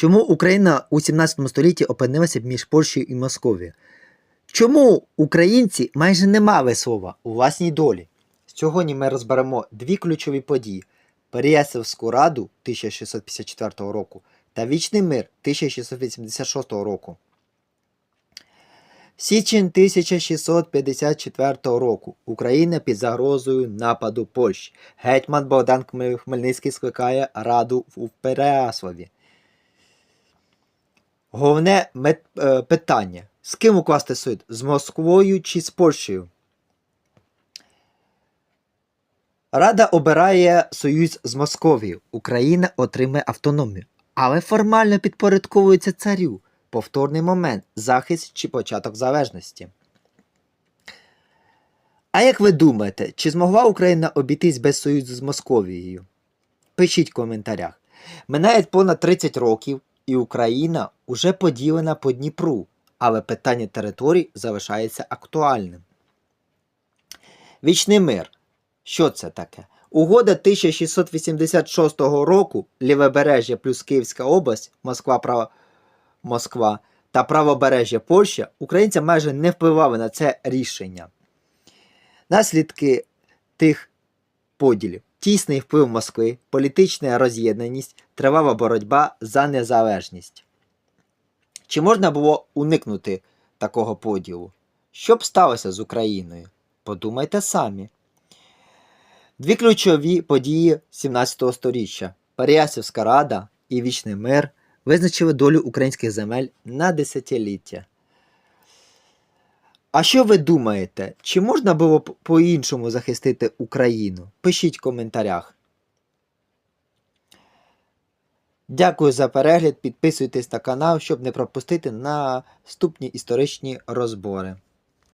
Чому Україна у 17 столітті опинилася між Польщею і Московією? Чому українці майже не мали слова у власній долі? Сьогодні ми розберемо дві ключові події: Переяславську раду 1654 року та Вічний мир 1686 року. Січень 1654 року Україна під загрозою нападу Польщі. Гетьман Богдан Хмельницький скликає раду в Переяславі. Головне е, питання: з ким укласти союз? З Москвою чи з Польщею? Рада обирає союз з Московією. Україна отримає автономію, але формально підпорядковується царю. Повторний момент захист чи початок залежності. А як ви думаєте, чи змогла Україна обійтись без союзу з Московією? Пишіть в коментарях. Минає понад 30 років, і Україна уже поділена по Дніпру, але питання територій залишається актуальним. Вічний мир. Що це таке? Угода 1686 року Лівобережжя плюс Київська область, Москва, право... Москва та правобережжя Польща українцям майже не впливали на це рішення. Наслідки тих поділів. Тісний вплив Москви, політична роз'єднаність, тривала боротьба за незалежність. Чи можна було уникнути такого поділу? Що б сталося з Україною? Подумайте самі. Дві ключові події 17 століття Переяславська рада і Вічний мир визначили долю українських земель на десятиліття. А що ви думаєте, чи можна було б по-іншому захистити Україну? Пишіть в коментарях. Дякую за перегляд. Підписуйтесь на канал, щоб не пропустити наступні історичні розбори.